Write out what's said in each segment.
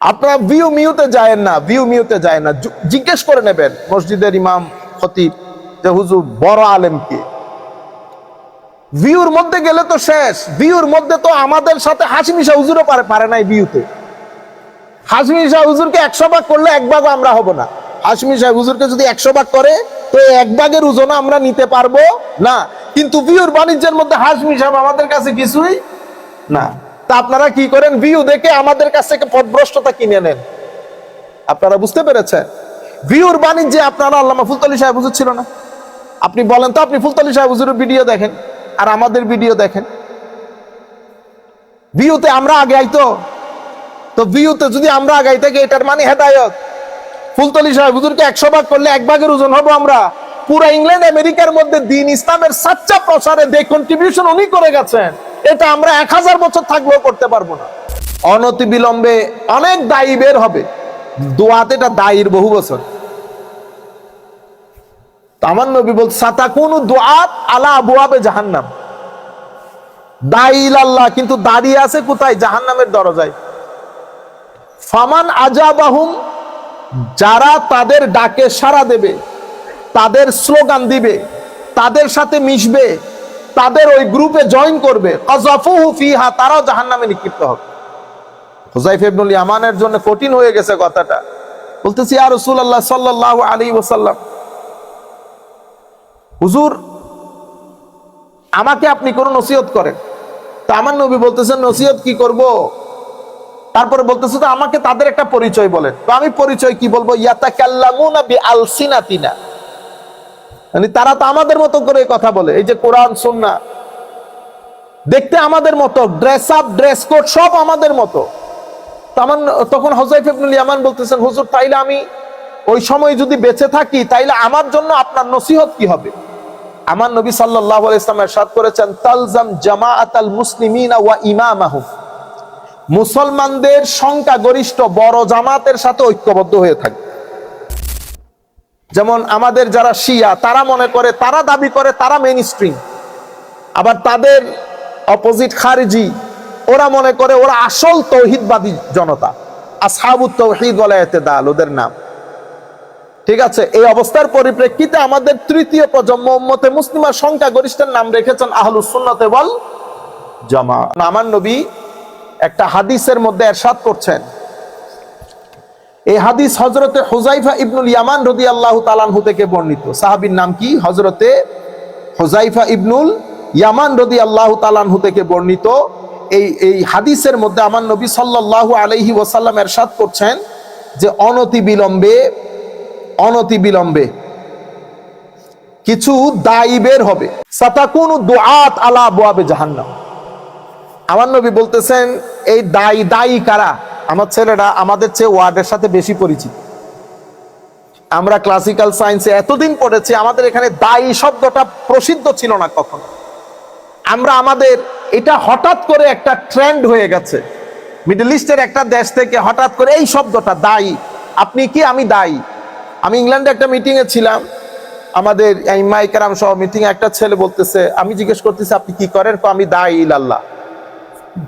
আপনারা ভিউ মিউতে যায়েন না ভিউ মিউতে যায় না। জিজ্ঞেস করে নেবেন মসজিদের ইমাম খতিব যে হুজুর বড় আলেম কি? ভিউর মধ্যে গেলে তো শেষ ভিউর মধ্যে তো আমাদের সাথে হাসি মিশা হুজুরও পারে পারে নাই ভিউতে হাসমি শাহ হুজুরকে একশো ভাগ করলে এক ভাগও আমরা হব না। হাসমি শাহ হুজুরকে যদি একশো ভাগ করে, তো এক ভাগের ওজন আমরা নিতে পারব না। কিন্তু ভিউর বাণিজ্যের মধ্যে হাসমি সাহেব আমাদের কাছে কিছুই না। তা আপনারা কি করেন? ভিউ দেখে আমাদের কাছ থেকে পথভ্রষ্টতা কিনে নেন। আপনারা বুঝতে পেরেছেন? ভিউর বাণিজ্যে আপনারা আল্লামা ফুলতলি সাহেব হুজুর ছিল না। আপনি বলেন তো, আপনি ফুলতলি সাহেব হুজুরের ভিডিও দেখেন, আর আমাদের ভিডিও দেখেন। ভিউতে আমরা আগে আইতো তো ভিউতে যদি আমরা আগাই থাকি এটার মানে হেদায়ত। ফুলতলি সাহেব হুজুরকে একশো ভাগ করলে এক ভাগের ওজন হব আমরা। পুরো ইংল্যান্ড, আমেরিকার মধ্যে দিন ইসলামের সাচ্চা প্রসারে যে কন্ট্রিবিউশন উনি করে গেছেন। এটা আমরা এক হাজার বছর থাকলেও করতে পারব না। অনতি বিলম্বে অনেক দায়ী বের হবে। দোয়াতে এটা দায়ীর বহু বছর। আমার নবী বল সাতাকুন দোয়াত আলা আবুয়াবে জাহান্নাম। দায়ী আল্লাহ, কিন্তু দাঁড়িয়ে আছে কোথায়? জাহান্নামের দরজায়। ফামান আজাবাহুম, যারা তাদের ডাকে সাড়া দেবে, তাদের স্লোগান দিবে, তাদের সাথে মিশবে তাদের ওই গ্রুপে জয়েন করবে। ফিহা, তারাও জাহান্নামে নিক্ষিপ্ত হবে। হুজাইফ ইবনুল ইয়ামানের জন্য কঠিন হয়ে গেছে কথাটা। বলতেছি আর রাসূলুল্লাহ সাল্লাল্লাহু আলাইহি ওয়াসাল্লাম, হুজুর, আমাকে আপনি কোন নসিহত করেন? তা আমার নবী বলতেছেন, নসিহত কি করব? তারপরে বলতেছে, তো আমাকে তাদের একটা পরিচয় বলেন। তো আমি পরিচয় কি বলব? ইয়াতাকাল্লামুনা বিআলসিনাতিনা। মানে তারা তো আমাদের মতো করে কথা বলে এই যে কোরআন সুন্নাহ দেখতে আমাদের মতো ড্রেস আপ ড্রেস কোড সব আমাদের মতো তখন তখন হজাইফ ইবনুল ইয়ামান বলতেছেন হুজুর তাইলে আমি ওই সময় যদি বেঁচে থাকি তাইলে আমার জন্য আপনার নসিহত কি হবে আমার নবী সাল্লাল্লাহু আলাইহি ইসলাম ارشاد করেছেন তালজাম জামাআতাল মুসলিমিনা ওয়া ইমামাহুম মুসলমানদের সংখ্যা গরিষ্ঠ বড় জামাতের সাথে ঐক্যবদ্ধ হয়ে থাকে যেমন আমাদের যারা শিয়া, তারা মনে করে, তারা দাবি করে, তারা মেইন স্ট্রিম আবার তাদের অপোজিট খারিজি, ওরা মনে করে ওরা আসল তৌহিদবাদী জনতা। আসহাবু তৌহিদ ওলায়াতে দাল ওদের নাম। ঠিক আছে, এই অবস্থার পরিপ্রেক্ষিতে আমাদের তৃতীয় প্রজন্ম উম্মতে মুসলিমার সংখ্যা গরিষ্ঠের নাম রেখেছেন আহলুস সুন্নতে বল জামা আমার নবী একটা হাদিসের মধ্যে এরশাদ করছেন। এই হাদিস হজরতে হুজাইফা ইবনুল ইয়ামান রদি আল্লাহ তালানহু থেকে বর্ণিত। সাহাবীর নাম কি? হজরতে হুজাইফা ইবনুল ইয়ামান রদি আল্লাহ তালানহু থেকে বর্ণিত। এই এই হাদিসের মধ্যে আমার নবী সাল্লাল্লাহু আলাইহি ওয়াসাল্লাম এরশাদ করছেন যে অনতি বিলম্বে অনতি বিলম্বে কিছু দায়ী বের হবে। সাতাকুন দুআত আলা বোয়াবে জাহান্নাম। আমার নবী বলতেছেন, এই দায়ী দায়ী কারা? আমার ছেলেরা আমাদের চেয়ে ওয়ার্ডের সাথে বেশি পরিচিত। আমরা ক্লাসিক্যাল সায়েন্সে এতদিন পড়েছি, আমাদের এখানে দায়ী শব্দটা প্রসিদ্ধ ছিল না কখনো। আমরা আমাদের এটা হঠাৎ করে একটা ট্রেন্ড হয়ে গেছে। মিডল ইস্টের একটা দেশ থেকে হঠাৎ করে এই শব্দটা, দায়ী। আপনি কি আমি দায়ী? আমি ইংল্যান্ডে একটা মিটিং এ ছিলাম। আমাদের মাইকারাম সহ মিটিং একটা ছেলে বলতেছে, আমি জিজ্ঞেস করতেছি, আপনি কি করেন? আমি দায়ী আল্লাহ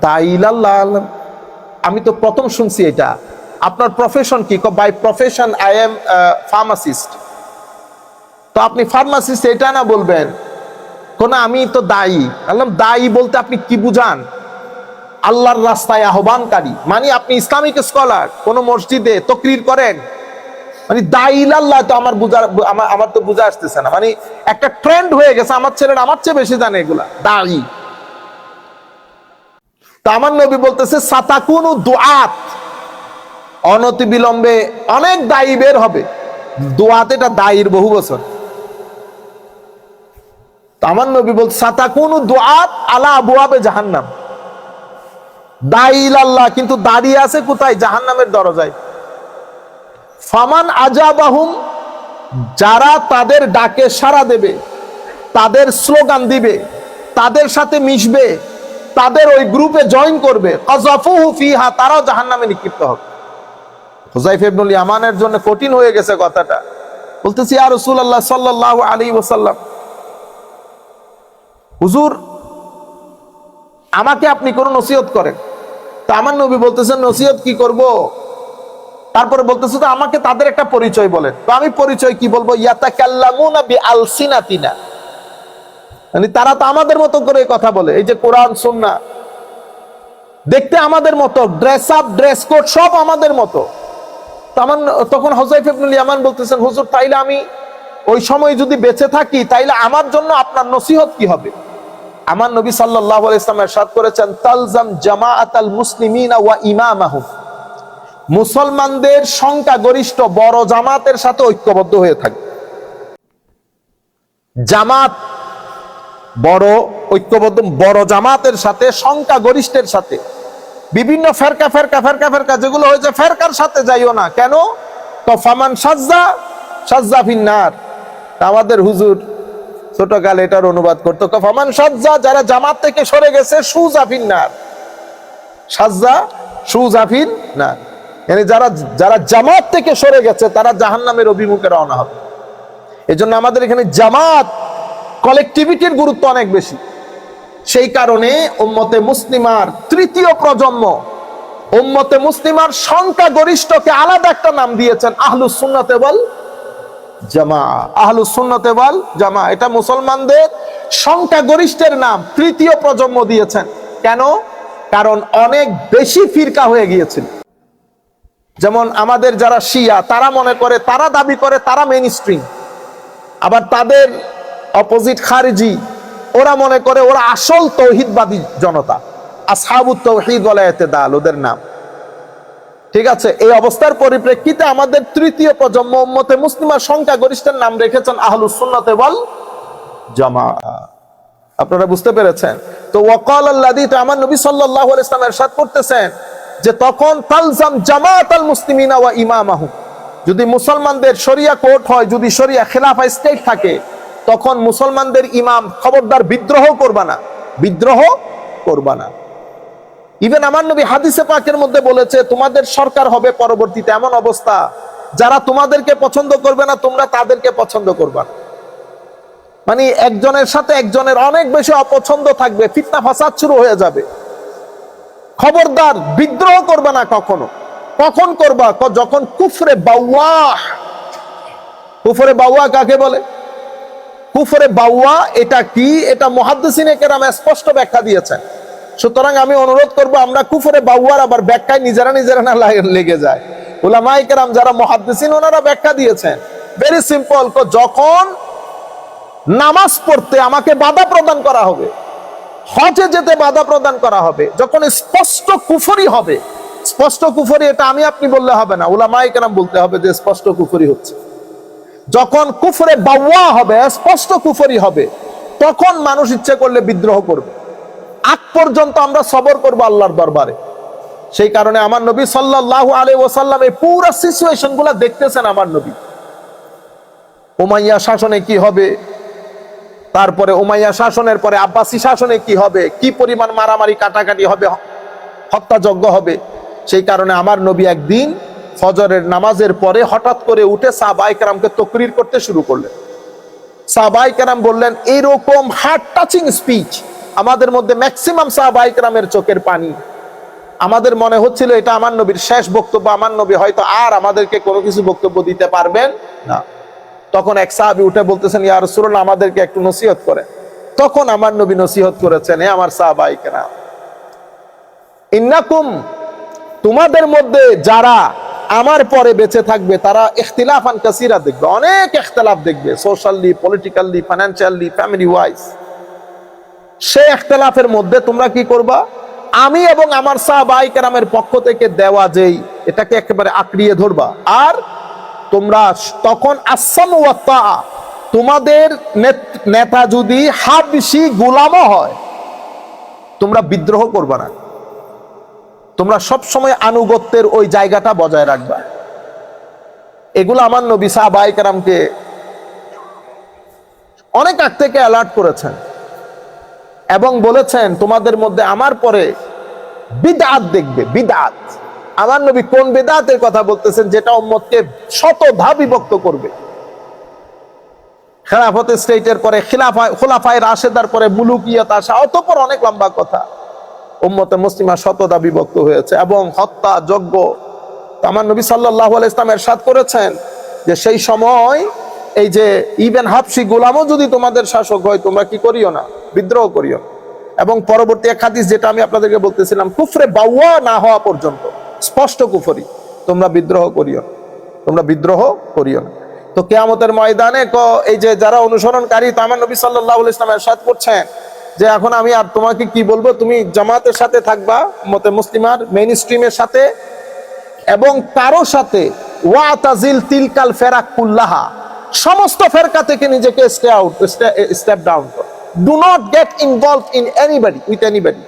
দাইলাল্লাহ আমি তো প্রথম শুনছি এটা। আপনার প্রফেশন কি? By profession I am pharmacist তো আপনি ফার্মাসিস্ট এটা না বলবেন? কোন আমি তো দায়ী। বললাম, দায়ী বলতে আপনি কি বুঝান? আল্লাহর রাস্তায় আহ্বানকারী। মানে আপনি ইসলামিক স্কলার কোন মসজিদে তকরির করেন? মানে দাইলাল্লাহ তো আমার বুঝার আমার তো বুঝা আসতেছে না। মানে একটা ট্রেন্ড হয়ে গেছে, আমার ছেলেরা আমার চেয়ে বেশি জানে এগুলা। দায়ী। তা আমার নবী বলতেছে, সাতাকুনু দোয়াত অনতি বিলম্বে অনেক দায়ী বের হবে। দোয়াত এটা দায়ীর বহু বছর। আমার নবী বলতে সাতাকুনু দোয়াত আলা আবুয়াবে জাহান্নাম। দায়ীল আল্লাহ, কিন্তু দাঁড়িয়ে আছে কোথায়? জাহান্নামের দরজায়। ফামান আজাবাহুম, যারা তাদের ডাকে সাড়া দেবে, তাদের স্লোগান দিবে, তাদের সাথে মিশবে তাদের ওই গ্রুপে জয়েন করবে। ফিহা, তারাও জাহান্নামে নিক্ষিপ্ত হবে। হুজাইফ ইয়ামানের জন্য কঠিন হয়ে গেছে কথাটা। বলতেছি আর রাসূলুল্লাহ সাল্লাল্লাহু আলাইহি ওয়াসাল্লাম, হুজুর, আমাকে আপনি কোন নসিহত করেন? তা আমার নবী বলতেছেন, নসিহত কি করব? তারপরে বলতেছে, তো আমাকে তাদের একটা পরিচয় বলেন। তো আমি পরিচয় কি বলব? ইয়াতা ইয়াতাকাল্লামুনা বি আলসিনাতিনা মানে তারা তো আমাদের মতো করে কথা বলে। এই যে কোরআন, সুন্না। দেখতে আমাদের মতো ড্রেস আপ ড্রেস কোড সব আমাদের মতো। তামান তখন হজাইফ ইবনুল ইয়ামান বলতেছেন, হুজুর, তাইলে আমি ওই সময় যদি বেঁচে থাকি, তাইলে আমার জন্য আপনার নসিহত কি হবে? আমার নবী সাল্লাহ ইসলাম এরশাদ করেছেন, তালজাম জামা আতাল মুসলিমিনা ওয়া ইমামাহুম। মুসলমানদের সংখ্যাগরিষ্ঠ বড় জামাতের সাথে ঐক্যবদ্ধ হয়ে থাকে। জামাত বড় ঐক্যবদ্ধ, বড় জামাতের সাথে সংখ্যা গরিষ্ঠের সাথে। বিভিন্ন ফেরকা ফেরকা ফেরকা ফেরকা, যেগুলো হয়েছে, ফেরকার সাথে যাইও না। কেন? তো ফামান সাজ্জা সাজ্জা ফিন্নার। আমাদের হুজুর ছোট ছোটকালে এটার অনুবাদ করতো কফামান ফামান সাজ্জা, যারা জামাত থেকে সরে গেছে, সুজা ফিন্নার। সাজ্জা, সুজা ফিন্নার। মানে যারা যারা জামাত থেকে সরে গেছে, তারা জাহান্নামের অভিমুখে রওনা হবে। এজন্য আমাদের এখানে জামাত কলেকটিভিটির গুরুত্ব অনেক বেশি। সেই কারণে উম্মতে মুসলিমার তৃতীয় প্রজন্ম, উম্মতে মুসলিমার সংখ্যা গরিষ্ঠকে আলাদা একটা নাম দিয়েছেন আহলু সুন্নতে বল জামা। আহলু সুন্নতে বল জামা, এটা মুসলমানদের সংখ্যা গরিষ্ঠের নাম তৃতীয় প্রজন্ম দিয়েছেন। কেন? কারণ অনেক বেশি ফিরকা হয়ে গিয়েছিল। যেমন আমাদের যারা শিয়া, তারা মনে করে, তারা দাবি করে তারা মেইন স্ট্রিম আবার তাদের অপোজিট খারিজি ওরা মনে করে ওরা আসল তৌহিদবাদী জনতা আসহাবুত তৌহিদ বলায়তে দাল ওদের নাম ঠিক আছে এই অবস্থার পরিপ্রেক্ষিতে আমাদের তৃতীয় প্রজন্ম উম্মতে মুসলিমার সংখ্যা গরিষ্ঠের নাম রেখেছেন আহলুস সুন্নতে বল জামা আপনারা বুঝতে পেরেছেন তো ওয়াকাল আল্লাদি তো আমার নবী সাল্লাল্লাহু আলাইহি ওয়াসাল্লাম ارشاد করতেছেন যে তখন তালজাম জামাত আল মুসলিমিনা ওয়া ইমামাহুম যদি মুসলমানদের শরিয়া কোর্ট হয় যদি শরিয়া খেলাফা স্টেট থাকে তখন মুসলমানদের ইমাম খবরদার বিদ্রোহ করবা না, বিদ্রোহ করবা না। ইভেন আমার নবী হাদিসে পাকের মধ্যে বলেছে, তোমাদের সরকার হবে পরবর্তীতে এমন অবস্থা, যারা তোমাদেরকে পছন্দ করবে না, তোমরা তাদেরকে পছন্দ করবা মানে একজনের সাথে একজনের অনেক বেশি অপছন্দ থাকবে, ফিতনা ফাসাদ শুরু হয়ে যাবে। খবরদার বিদ্রোহ করবে না কখনো। কখন করবা? যখন কুফরে বাউয়া কুফরে বাউয়া কাকে বলে? কুফরে বাউয়া, এটা কি? এটা মহাদ্দিসিনে কেরাম স্পষ্ট ব্যাখ্যা দিয়েছেন। সুতরাং আমি অনুরোধ করব, আমরা কুফরে বাউয়ার আবার ব্যাখ্যায় নিজেরা নিজেরা না লেগে যায়। উলামাই কেরাম যারা মহাদ্দিসিন, ওনারা ব্যাখ্যা দিয়েছেন। ভেরি সিম্পল যখন নামাজ পড়তে আমাকে বাধা প্রদান করা হবে, হজে যেতে বাধা প্রদান করা হবে, যখন স্পষ্ট কুফরি হবে, স্পষ্ট কুফরি, এটা আমি আপনি বললে হবে না উলামাই কেরাম বলতে হবে যে স্পষ্ট কুফরি হচ্ছে। যখন কুফরে বাউয়া হবে, স্পষ্ট কুফরি হবে, তখন মানুষ ইচ্ছে করলে বিদ্রোহ করবে। আগ পর্যন্ত আমরা সবর করব আল্লাহর দরবারে। সেই কারণে আমার নবী সাল্লাল্লাহু আলাইহি ওয়াসাল্লাম এই পুরো সিচুয়েশনগুলা দেখতেছেন আমার নবী। উমাইয়া শাসনে কি হবে? তারপরে উমাইয়া শাসনের পরে আব্বাসী শাসনে কি হবে? কি পরিমাণ মারামারি, কাটাকাটি হবে, হত্যাযজ্ঞ হবে? সেই কারণে আমার নবী একদিন ফজরের নামাজের পরে হঠাৎ করে উঠে সাহবাই কেরামকে তকরির করতে শুরু করলেন। সাহবাই কেরাম বললেন, এরকম হার্ট টাচিং স্পিচ আমাদের মধ্যে ম্যাক্সিমাম সাহবাই কেরামের চোখের পানি। আমাদের মনে হচ্ছিল এটা আমার নবীর শেষ বক্তব্য, আমার নবী হয়তো আর আমাদেরকে কোনো কিছু বক্তব্য দিতে পারবেন না। তখন এক সাহাবি উঠে বলতেছেন, ইয়া রাসূলুল্লাহ, আমাদেরকে একটু নসিহত করেন। তখন আমার নবী নসিহত করেছেন, হে আমার সাহাবাই কেরাম, ইন্নাকুম, তোমাদের মধ্যে যারা আমার পরে বেঁচে থাকবে, তারা ইখতিলাফান কাসিরা দেখবে, অনেক ইখতিলাফ দেখবে socially politically financially family wise সে ইখতিলাফের মধ্যে তোমরা কি করবা? আমি এবং আমার সাহাবাই কেরামের পক্ষ থেকে দেওয়া যেই, এটাকে একেবারে আঁকড়িয়ে ধরবা। আর তোমরা তখন আসাম তোমাদের নেত- যদি হাবশি গোলামও হয়, তোমরা বিদ্রোহ করবা না। তোমরা সব সময় আনুগত্যের ওই জায়গাটা বজায় রাখবা। এগুলো আমার নবী সাহাবাই কেরামকে অনেক আগ থেকে অ্যালার্ট করেছেন এবং বলেছেন, তোমাদের মধ্যে আমার পরে বিদাত দেখবে বিদাত আমার নবী কোন বেদাতের কথা বলতেছেন যেটা উম্মতকে শতধা বিভক্ত করবে। খেলাফত স্টেটের পরে খিলাফা খোলাফায় রাশেদার পরে মুলুকিয়ত আসা অতপর অনেক লম্বা কথা। উম্মতে মুসলিমা শতদা বিভক্ত হয়েছে এবং হত্যা যজ্ঞ। আমার নবী সাল্লাহ ইসলাম এরশাদ করেছেন যে সেই সময় এই যে ইবেন হাফসি গোলামও যদি তোমাদের শাসক হয়, তোমরা কি করিও না? বিদ্রোহ করিও এবং পরবর্তী এক হাদিস যেটা আমি আপনাদেরকে বলতেছিলাম, কুফরে বাউয়া না হওয়া পর্যন্ত, স্পষ্ট কুফরি, তোমরা বিদ্রোহ করিও। তোমরা বিদ্রোহ করিও না। তো কেয়ামতের ময়দানে এই যে যারা অনুসরণকারী, তো আমার নবী সাল্লাহ ইসলাম এরশাদ করছেন যে এখন আমি আর তোমাকে কি বলব, তুমি জামাতের সাথে থাকবা, মতে মুসলিমার মেইন স্ট্রিমের সাথে, এবং কারও সাথে, ওয়াতাজিল তিলকাল ফেরাক কুল্লাহা সমস্ত ফেরকা থেকে নিজেকে স্টে আউট স্টেপ ডাউন কর। Do not get involve in anybody with anybody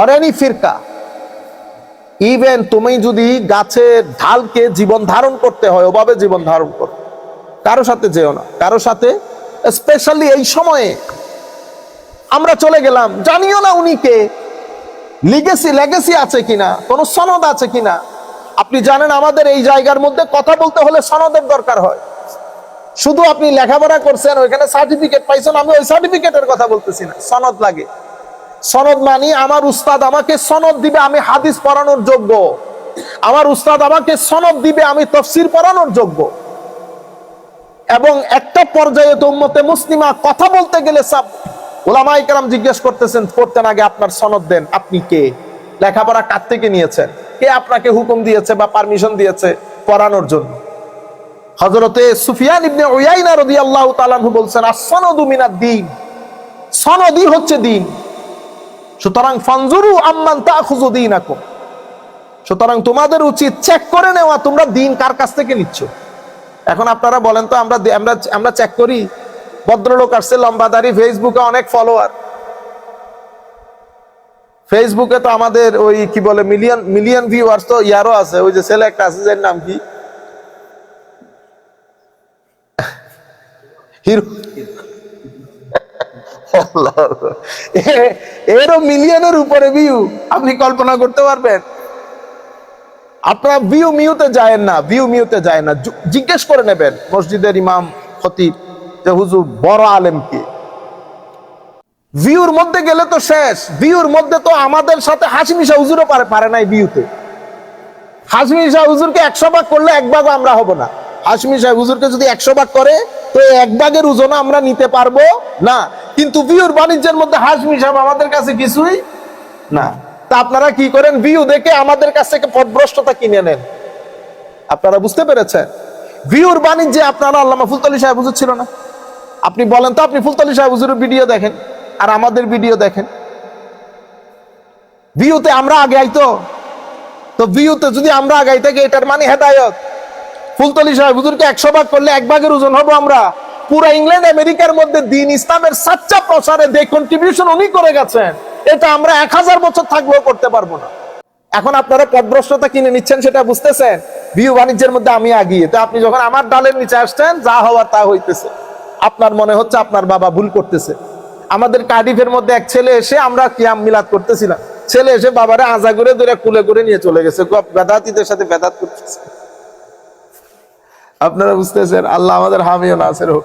or any ফিরকা even তুমি যদি গাছের ঢালকে জীবন ধারণ করতে হয়, ওভাবে জীবন ধারণ করো। কারও সাথে যেও না। কারও সাথে স্পেশালি এই সময়ে আমরা চলে গেলাম। জানিও না উনি কে? লিগেসি লেগেসি আছে কিনা? কোন সনদ আছে কিনা? আপনি জানেন আমাদের এই জায়গার মধ্যে কথা বলতে হলে সনদের দরকার হয়। শুধু আপনি লেখাপড়া করছেন, ওইখানে সার্টিফিকেট পাইছেন, আমি ওই সার্টিফিকেটের কথা বলতেছি না। সনদ লাগে। সনদ মানি আমার উস্তাদ আমাকে সনদ দিবে, আমি হাদিস পড়ানোর যোগ্য। আমার উস্তাদ আমাকে সনদ দিবে, আমি তফসির পড়ানোর যোগ্য। এবং একটা পর্যায়ে তো মুসলিমা কথা বলতে গেলে সব ওলামাই কেরাম জিজ্ঞেস করতেছেন করতেন আগে আপনার সনদ দেন, আপনি কে? লেখাপড়া কার থেকে নিয়েছেন? কে আপনাকে হুকুম দিয়েছে বা পারমিশন দিয়েছে পড়ানোর জন্য? হজরতে সুফিয়ান আনহু বলছেন দিন হচ্ছে দিন। সুতরাং ফানজুরু আম্মান তাখুযু দীনাকুম। সুতরাং তোমাদের উচিত চেক করে নেওয়া, তোমরা দিন কার কাছ থেকে নিচ্ছ? এখন আপনারা বলেন তো, আমরা আমরা চেক করি ভদ্রলোক আসছে লম্বাদারি ফেসবুকে অনেক ফলোয়ার ফেসবুকে তো আমাদের ওই কি বলে মিলিয়ন মিলিয়ন ভিউয়ার্স তো ইয়ারও আছে, ওই যে ছেলে একটা আছে, যার নাম কি? এরও মিলিয়নের উপরে ভিউ আপনি কল্পনা করতে পারবেন? আপনারা ভিউ মিউতে যায় না ভিউ মিউতে যায় না। জিজ্ঞেস করে নেবেন, মসজিদের ইমাম খতিব। যে হুজুর বড় আলেম কি? ভিউর মধ্যে গেলে তো শেষ ভিউর মধ্যে তো আমাদের সাথে হাসি মিশা হুজুরও পারে পারে নাই ভিউতে হুজুরকে একশো ভাগ করলে এক ভাগও আমরা হব না। হুজুরকে যদি একশো ভাগ করে, তো এক ভাগের ওজন আমরা নিতে পারব না। কিন্তু বাণিজ্যের মধ্যে হাসমি সাহেব আমাদের কাছে কিছুই না। তা আপনারা কি করেন? ভিউ দেখে আমাদের কাছ থেকে পথভ্রষ্টতা কিনে নেন। আপনারা বুঝতে পেরেছেন? ভিউর বাণিজ্যে আপনারা আল্লামা ফুলতলি সাহেব হুজুর ছিল না। আপনি বলেন তো, আপনি ফুলতলি সাহেব, হুজুরের ভিডিও দেখেন, আর আমাদের ভিডিও দেখেন। ভিউতে আমরা আগে আইতো তো ভিউতে যদি আমরা আগাই থাকি এটার মানে হেদায়ত। ফুলতলি সাহেব, হুজুরকে একশো ভাগ করলে এক ভাগের ওজন হব আমরা। পুরো ইংল্যান্ড, আমেরিকার মধ্যে দিন ইসলামের সাচ্চা প্রসারে যে কন্ট্রিবিউশন উনি করে গেছেন। এটা আমরা এক হাজার বছর থাকলেও করতে পারব না। এখন আপনারা পদভ্রষ্টতা কিনে নিচ্ছেন সেটা বুঝতেছেন। ভিউ বাণিজ্যের মধ্যে আমি আগিয়ে। তো আপনি যখন আমার ডালের নিচে আসছেন, যা হওয়ার তা হইতেছে। আপনার মনে হচ্ছে আপনার বাবা ভুল করতেছে। আমাদের কার্ডিফের মধ্যে এক ছেলে এসে আমরা কিয়াম মিলাদ করতেছিলাম ছেলে এসে বাবারে আজা করে ধরে কুলে করে নিয়ে চলে গেছে। বেদাতিদের সাথে বেদাত করতেছে। আপনারা বুঝতেছেন, আল্লাহ আমাদের হামিও নাসের হোক।